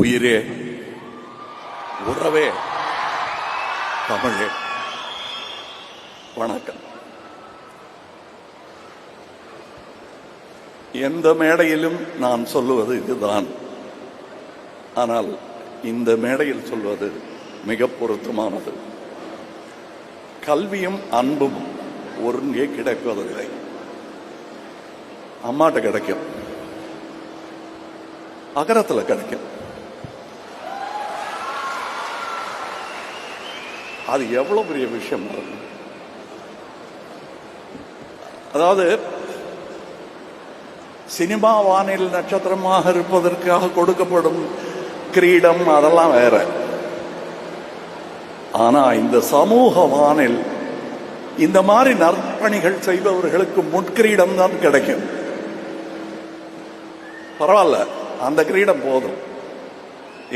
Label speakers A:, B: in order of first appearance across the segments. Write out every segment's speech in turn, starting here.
A: உயிரே உறவே தமிழே. வணக்கம். எந்த மேடையிலும் நான் சொல்லுவது இதுதான். ஆனால் இந்த மேடையில் சொல்வது மிக பொருத்தமானது. கல்வியும் அன்பும் ஒருங்கே கிடைப்பதில்லை அம்மாட்ட கிடைக்கும். அகரத்தில் கிடைக்கும். அது எவ்வளவு பெரிய விஷயம்? அதாவது சினிமா வானில் நட்சத்திரமாக இருப்பதற்காக கொடுக்கப்படும் கிரீடம் அதெல்லாம் வேற. ஆனா இந்த சமூக வானில் இந்த மாதிரி நற்பணிகள் செய்பவர்களுக்கு முட்கிரீடம் தான் கிடைக்கும். பரவாயில்ல அந்த கிரீடம் போதும்.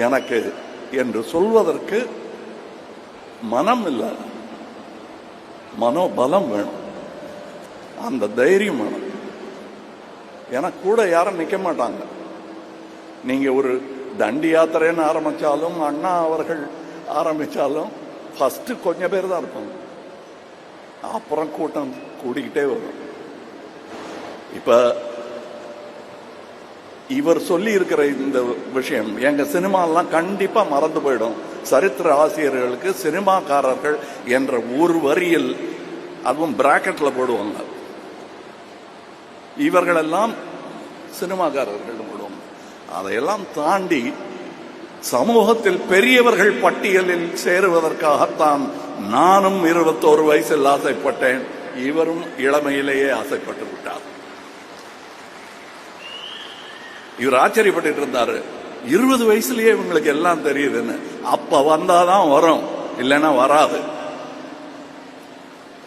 A: எனக்கு என்று சொல்வதற்கு மனம் இல்லை மனோபலம் வேணும். அந்த தைரியம் வேணும். ஏன்னா கூட யாரும் நிக்க மாட்டாங்க. நீங்க ஒரு தண்டி யாத்திரைன்னு ஆரம்பிச்சாலும் அண்ணா அவர்கள் ஆரம்பிச்சாலும் ஃபர்ஸ்ட் கொஞ்சம் பேர் தான் இருப்பாங்க. அப்புறம் கூட்டம் கூடிக்கிட்டே வரும். இப்ப இவர் சொல்லி இருக்கிற இந்த விஷயம் எங்க சினிமாலாம் கண்டிப்பா மறந்து போயிடும். சரித்திர ஆசிரியர்களுக்கு சினிமாக்காரர்கள் என்ற ஒரு வரியில் அதுவும் பிராக்கெட்ல போடுவாங்க. இவர்களெல்லாம் சினிமாக்காரர்கள் போடுவாங்க. அதையெல்லாம் தாண்டி சமூகத்தில் பெரியவர்கள் பட்டியலில் சேருவதற்காகத்தான் நானும் இருபத்தோரு வயசில் ஆசைப்பட்டேன். இவரும் இளமையிலேயே ஆசைப்பட்டு விட்டார். இவர் ஆச்சரியப்பட்டு இருந்தாரு. இருபது வயசுலயே இவங்களுக்கு எல்லாம் தெரியுதுன்னு. அப்ப வந்தாதான் வரும். இல்லைன்னா வராது.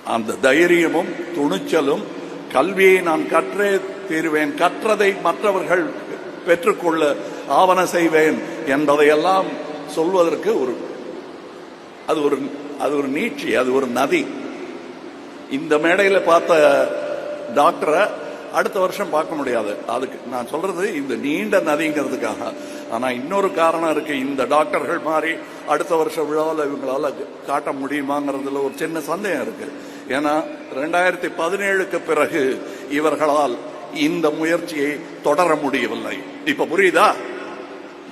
A: அந்த தைரியமும் துணிச்சலும் கல்வியை நான் கற்றே தீர்வேன். கற்றதை மற்றவர்கள் பெற்றுக்கொள்ள ஆவண செய்வேன் என்பதையெல்லாம் சொல்வதற்கு ஒரு அது ஒரு அது ஒரு நீட்சி அது ஒரு நதி. இந்த மேடையில் பார்த்த டாக்டரை அடுத்த வருஷம் பார்க்க முடியாது. அதுக்கு நான் சொல்றது இந்த நீண்ட நதிங்கிறதுக்காக. ஆனா இன்னொரு காரணம் இருக்கு. இந்த டாக்டர்கள் மாதிரி அடுத்த வருஷம் விழாவில் இவங்களால காட்ட முடியுமாங்கிறதுல ஒரு சின்ன சந்தேகம் இருக்கு. ஏன்னா ரெண்டாயிரத்தி பதினேழுக்கு பிறகு இவர்களால் இந்த முயற்சியை தொடர முடியவில்லை. இப்ப புரியுதா?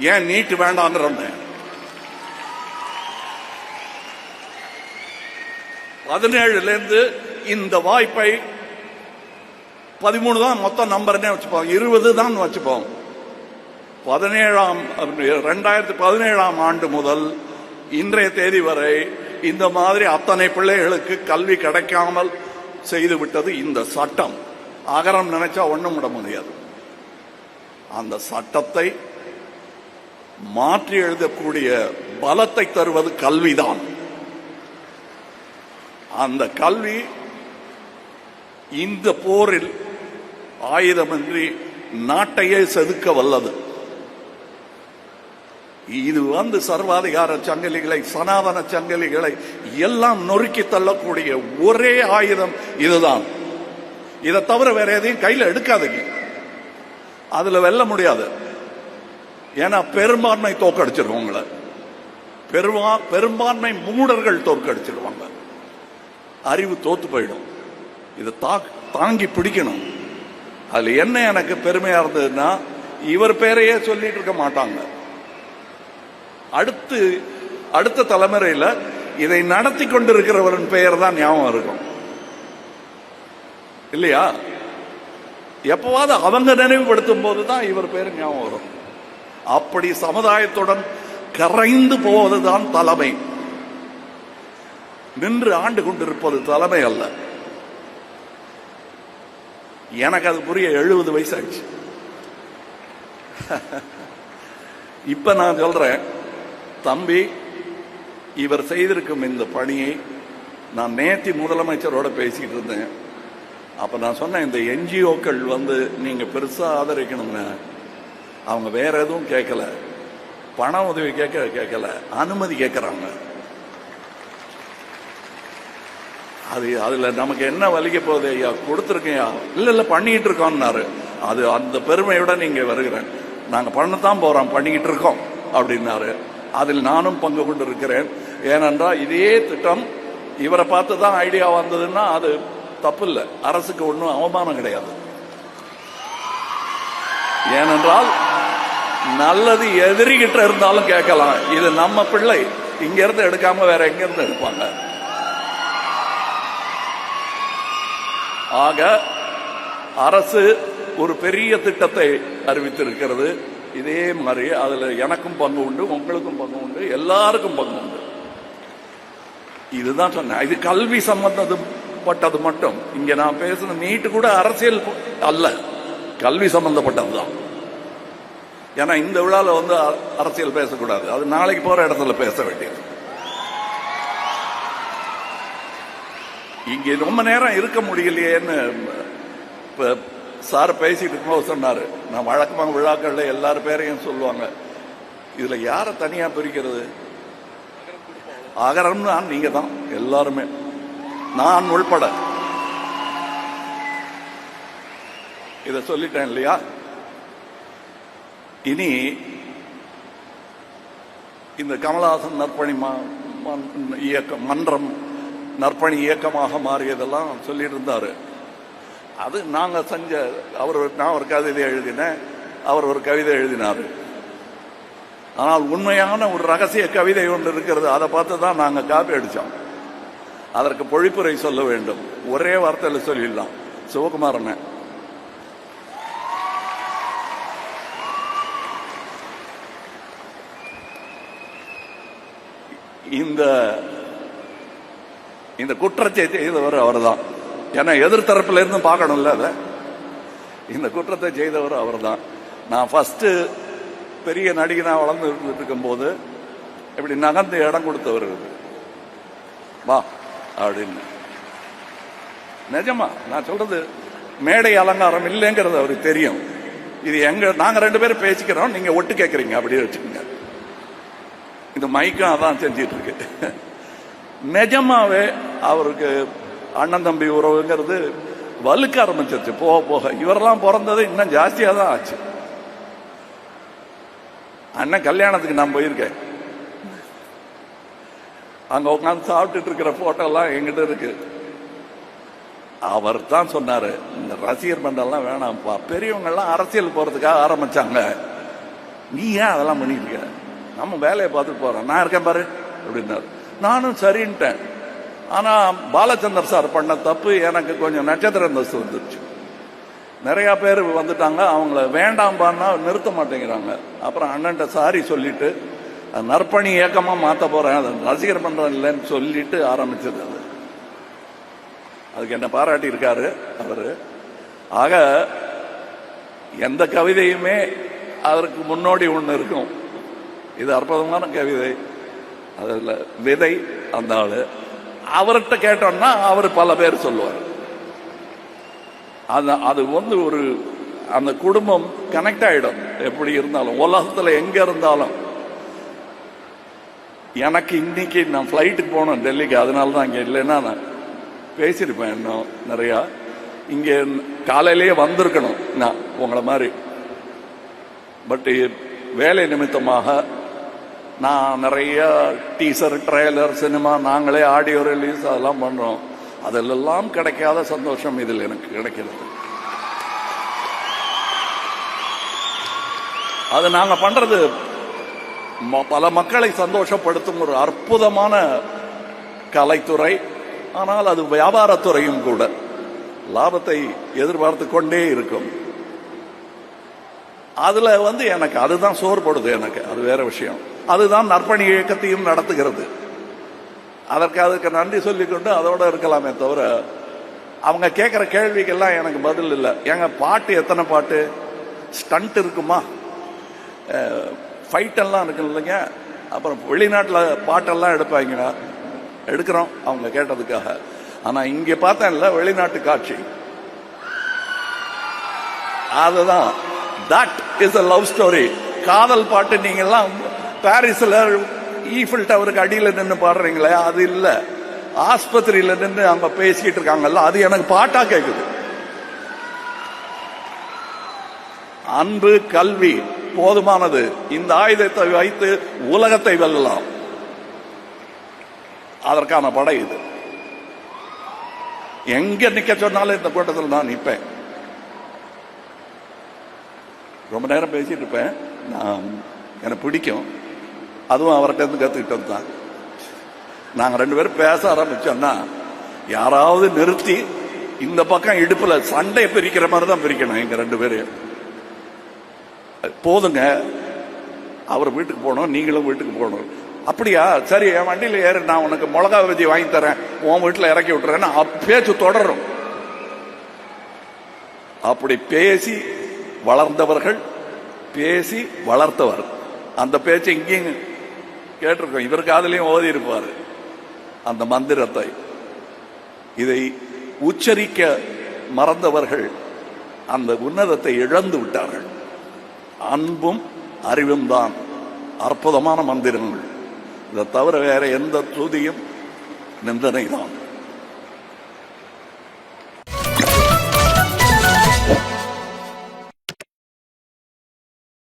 A: ஏன் நீட்டு வேண்டாங்கிறோம்? பதினேழுல இருந்து இந்த வாய்ப்பை பதிமூணு தான் மொத்தம் நம்பர்னே வச்சுப்போம். இருபது தான் வச்சுப்போம். பதினேழாம் ரெண்டாயிரத்தி பதினேழாம் ஆண்டு முதல் இன்றைய தேதி வரை இந்த மாதிரி அத்தனை பிள்ளைகளுக்கு கல்வி கிடைக்காமல் செய்து விட்டது இந்த சட்டம். அகரம் நினைச்சா ஒண்ணும் விட முடியாது. அந்த சட்டத்தை மாற்றி எழுதக்கூடிய பலத்தை தருவது கல்விதான். அந்த கல்வி இந்த போரில் ஆயுதமின்றி நாட்டையே செதுக்க வல்லது. இது வந்து சர்வாதிகார சங்கிலிகளை சனாதன சங்கிலிகளை எல்லாம் நொறுக்கி தள்ளக்கூடிய ஒரே ஆயுதம் இதுதான். இதை தவிர வேற எதையும் கையில் எடுக்காதீங்க. அதுல வெல்ல முடியாது. ஏன்னா பெரும்பான்மை தோக்கடிச்சிருவோம் உங்களை. பெருமா பெரும்பான்மை மூடர்கள் தோற்கடிச்சிருவாங்க. அறிவு தோத்து போயிடும். இதை தா- தாங்கி பிடிக்கணும். அதுல என்ன எனக்கு பெருமையா இருந்ததுன்னா இவர் பேரையே சொல்லிட்டு இருக்க மாட்டாங்க. அடுத்து அடுத்த தலைமுறையில இதை நடத்தி கொண்டிருக்கிறவரின் பெயர் தான் ஞாபகம் இருக்கும். இல்லையா? எப்பவாவது அவங்க நினைவுபடுத்தும் போதுதான் இவர் பேர் ஞாபகம் வரும். அப்படி சமுதாயத்துடன் கரைந்து போவதுதான் தலைமை. நின்று ஆண்டு கொண்டிருப்பது தலைமை அல்ல. எனக்கு அது புரிய எழுபது வயசாச்சு இப்ப நான் சொல்றேன் தம்பி இவர் செய்திருக்கும் இந்த பணியை நான் நேத்தி முதலமைச்சரோட பேசிக்கிட்டு இருந்தேன். அப்ப நான் சொன்னேன் இந்த என்ஜிஓக்கள் வந்து நீங்க பெருசா ஆதரிக்கணும்னு. அவங்க வேற எதுவும் கேட்கல பண உதவி கேட்க கேட்கல. அனுமதி கேட்கறாங்க. அது அதுல நமக்கு என்ன வலிக்க போகுது ஐயா? கொடுத்துருக்கையா இல்ல இல்ல பண்ணிட்டு இருக்கோம்னாரு. அது அந்த பெருமையோட நீங்க வருகிறேன். நாங்க பண்ணத்தான் போறோம் பண்ணிக்கிட்டு இருக்கோம் அப்படின்னாரு. அதில் நானும் பங்கு கொண்டு இருக்கிறேன் ஏனென்றால் இதே திட்டம் இவரை பார்த்து தான் ஐடியா வந்ததுன்னா அது தப்பு இல்லை அரசுக்கு ஒன்றும் அவமானம் கிடையாது. ஏனென்றால் நல்லது எதிரிகிட்ட இருந்தாலும் கேட்கலாம். இது நம்ம பிள்ளை. இங்க இருந்து எடுக்காம வேற எங்க இருந்து எடுப்பாங்க? ஆக அரசு ஒரு பெரிய திட்டத்தை அறிவித்திருக்கிறது. இதே மாதிரி அதுல எனக்கும் பங்கு உண்டு உங்களுக்கும் பங்கு உண்டு எல்லாருக்கும் பங்கு உண்டு. இதுதான் சொன்னேன். இது கல்வி சம்பந்தப்பட்டது மட்டும். இங்க நான் பேசுன நீட்டு கூட அரசியல் அல்ல. கல்வி சம்பந்தப்பட்டதுதான். ஏன்னா இந்த விழால வந்து அரசியல் பேசக்கூடாது. அது நாளைக்கு போற இடத்துல பேச வேண்டியது. இங்கே ரொம்ப நேரம் இருக்க முடியலையேன்னு இப்போ சார் பேசிட்டு இருக்கும்போது சொன்னாரு. நான் வழக்கமாக விழாக்கள்ல எல்லார் பேரையும் சொல்லுவாங்க. இதுல யாரை தனியா பிரிக்கிறது? அகரம்னா நீங்க தான் எல்லாருமே. நான் உள்பட. இத சொல்லிட்டேன் இல்லையா? இனி இந்த கமலஹாசன் நற்பணி ம- இயக்கம் மன்றம் நற்பணி இயக்கமாக மாறியதெல்லாம் சொல்லிட்டு இருந்தாரு அது நாங்க செஞ்ச அவர் ஒரு- நான் ஒரு கவிதை எழுதினேன் அவர் ஒரு கவிதை எழுதினார். ஆனால் உண்மையான ஒரு ரகசிய கவிதை ஒன்று இருக்கிறது அதை பார்த்து தான் நாங்க காப்பி அடிச்சோம். அதற்கு பொழிப்புரை சொல்ல வேண்டும். ஒரே வார்த்தையில் சொல்லிடலாம். சிவகுமாரன். இந்த இந்த குற்றத்தை செய்தவர் அவர்தான். ஏன்னா எதிர்த்தரப்புல இருந்து பார்க்கணும்ல அதை? இந்த குற்றத்தை செய்தவர் அவர்தான். நான் ஃபர்ஸ்ட் பெரிய நடிகனா வளர்ந்து இருந்துட்டு இருக்கும்போது இப்படி நகர்ந்து இடம் கொடுத்தவர் வா அப்படின்னு. நிஜமா நான் சொல்றது மேடை அலங்காரம் இல்லைங்கிறது அவருக்கு தெரியும். இது எங்க நாங்க ரெண்டு பேரும் பேசிக்கிறோம் நீங்க ஒட்டு கேட்கறீங்க அப்படியே வச்சுக்கோங்க. இந்த மைக்கும் அதான் செஞ்சிட்டு இருக்கு. நிஜமாவே அவருக்கு அண்ணன் தம்பி உறவுங்கிறது வலுக்க ஆரம்பிச்சிருச்சு. போக போக இவரெல்லாம் பிறந்தது இன்னும் ஜாஸ்தியாக தான் ஆச்சு. அண்ணன் கல்யாணத்துக்கு நான் போயிருக்கேன். அங்க உட்காந்து சாப்பிட்டுட்டு இருக்கிற போட்டோ எல்லாம் எங்கிட்ட இருக்கு. அவர் தான் சொன்னாரு இந்த ரசிகர் மன்றம்லாம் வேணாம்ப்பா. பெரியவங்க எல்லாம் அரசியல் போறதுக்காக ஆரம்பிச்சாங்க. நீ ஏன் அதெல்லாம் பண்ணிட்டு இருக்க? நம்ம வேலையை பார்த்துட்டு போறோம். நான் இருக்கேன் பாரு அப்படின்னாரு. நானும் சரின்ட்டேன். ஆனா பாலச்சந்தர் சார் பண்ண தப்பு எனக்கு கொஞ்சம் நட்சத்திர அந்தஸ்து வந்துருச்சு. நிறைய பேர் வந்துட்டாங்க அவங்கள வேண்டாம்பான்னா நிறுத்த மாட்டேங்கிறாங்க. அப்புறம் அண்ணன்ட்ட சாரி சொல்லிட்டு நற்பணி இயக்கமா மாற்ற போறேன் அதை ரசிகர் பண்ணுறேன் இல்லைன்னு சொல்லிட்டு ஆரம்பிச்சது அது. அதுக்கு என்ன பாராட்டி இருக்காரு அவரு. ஆக எந்த கவிதையுமே அதற்கு முன்னோடி ஒன்று இருக்கும். இது அற்புதமான கவிதை. அதில் விதை அந்த ஆள். அவர்கிட்ட கேட்டோம்னா அவர் பல பேர் சொல்லுவார். அது அது வந்து ஒரு அந்த குடும்பம் கனெக்ட் ஆயிடும். எப்படி இருந்தாலும். உலகத்துல எங்கே இருந்தாலும். எனக்கு இன்னைக்கு நான் ஃப்ளைட்டுக்கு போனேன் டெல்லிக்கு. அதனால தான் இங்க இல்லைன்னா நான் பேசியிருப்பேன் இன்னும் நிறையா. இங்கே காலையிலேயே வந்திருக்கணும் நான் உங்களை மாதிரி. பட் வேலை நிமித்தமாக நான் நிறைய டீசர் ட்ரெய்லர் சினிமா நாங்களே ஆடியோ ரிலீஸ் அதெல்லாம் பண்றோம். அதிலெல்லாம் கிடைக்காத சந்தோஷம் இதில் எனக்கு கிடைக்கிறது. அது நாங்க பண்றது ம- பல மக்களை சந்தோஷப்படுத்தும் ஒரு அற்புதமான கலைத்துறை. ஆனால் அது வியாபாரத்துறையும் கூட. லாபத்தை எதிர்பார்த்து கொண்டே இருக்கும். அதுல வந்து எனக்கு அதுதான் சோர்படுது எனக்கு. அது வேற விஷயம். அதுதான் நற்பணி இயக்கத்தையும் நடத்துகிறது. அதற்கு அதுக்கு நன்றி சொல்லிக்கொண்டு அதோட இருக்கலாமே தவிர அவங்க கேட்குற கேள்விக்கெல்லாம் எனக்கு பதில் இல்லை. எங்க பாட்டு எத்தனை பாட்டு? ஸ்டண்ட் இருக்குமா? ஃபைட்டெல்லாம் இருக்கு இல்லைங்க? அப்புறம் வெளிநாட்டில் பாட்டெல்லாம் எடுப்பாங்க. எடுக்கிறோம் அவங்க கேட்டதுக்காக. ஆனால் இங்கே பார்த்தேன்ல வெளிநாட்டு காட்சி. அதுதான். That is a love story காதல் பாட்டு நீங்கள்லாம் பாரிஸ்ல ஈஃபில் டவருக்கு அடியில் நின்று பாடுறீங்களே அது இல்ல. ஆஸ்பத்திரியில நின்று அவங்க பேசிக்கிட்டு இருக்காங்கல்ல அது எனக்கு பாட்டா கேக்குது. அன்பு கல்வி போதுமானது. இந்த ஆயுதத்தை வைத்து உலகத்தை வெல்லலாம். அதற்கான படை இது. எங்க நிக்க சொன்னாலும் இந்த கூட்டத்தில் நான் நிற்பேன் ரொம்ப நேரம் பேசிட்டு இருப்பேன். நான் எனக்கு பிடிக்கும். அதுவும் அவர்கிட்ட இருந்து கத்துக்கிட்டது தான். நாங்க ரெண்டு பேரும் பேச ஆரம்பிச்சோம்னா யாராவது நிறுத்தி இந்த பக்கம் இடுப்புல சண்டையை பிரிக்கிற மாதிரி தான் பிரிக்கணும் எங்க ரெண்டு பேரையும் போதுங்க. அவர் வீட்டுக்கு போகணும் நீங்களும் வீட்டுக்கு போகணும். அப்படியா? சரி என் வண்டியில ஏறு நான் உனக்கு மிளகா வெஜி வாங்கி தரேன். உன் வீட்டில் இறக்கி விட்டுறேன்னு அப்~ பேச்சு தொடரும். அப்படி பேசி வளர்ந்தவர்கள் பேசி வளர்த்தவர். அந்த பேச்சை இங்கேயும் கேட்டிருக்கோம். இவர் காதலையும் ஓதி இருப்பார். அந்த மந்திரத்தை. இதை உச்சரிக்க மறந்தவர்கள் அந்த உன்னதத்தை இழந்து விட்டார்கள். அன்பும் அறிவும் தான் அற்புதமான மந்திரங்கள். இதை தவிர வேற எந்த துதியும் நிந்தனை தான்